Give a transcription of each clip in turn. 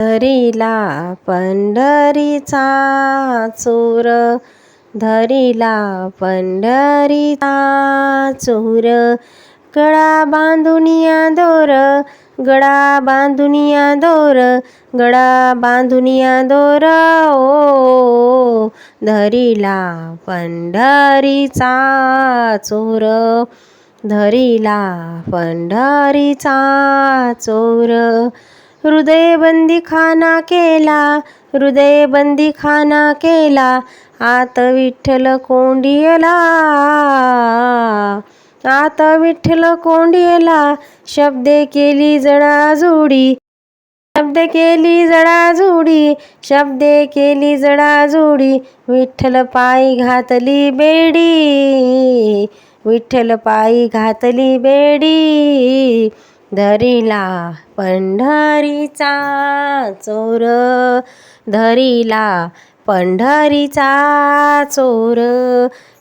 धरिला पंढरीचा चोर धरिला पंढरीचा चोर. गळा बांधुनिया दोर गळा बांधुनिया दोर गळा बांधुनिया दोर. ओ धरिला पंढरीचा चोर धरिला पंढरीचा चोर. हृदयबंदी खाना केला हृदयबंदी खाना केला आत विठ्ठल कोंडियला. आत विठ्ठल कोंडियला शब्दे केली जडाजुडी शब्द केली जडाजुडी शब्दे केली जडाजुडी विठ्ठल पायी घातली बेडी विठ्ठल पायी घातली बेडी. धरिला पंढरीचा चोर. धरिला पंढरीचा चोर.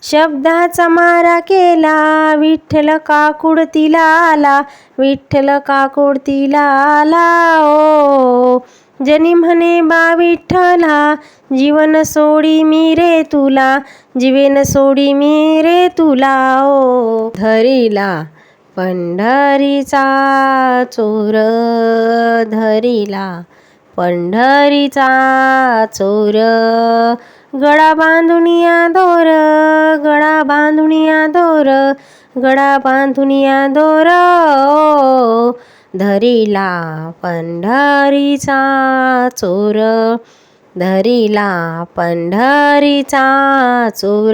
शब्दाचा मारा केला विठ्ठल काकुड तिला आला विठ्ठल काकुड तिला आला ओ. जनी म्हणे बा विठ्ठला जीवन सोडी मी रे तुला जीवन सोडी मी रे तुला ओ. धरिला पंढरीचा चोर धरिला. पंढरीचा चोर गळा बांधुनिया दोर गळा बांधुनिया दोर गळा बांधुनिया दोर धरिला. पंढरीचा चोर धरिला पंढरीचा चोर.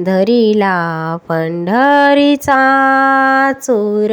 धरिला पंढरीचा चोर.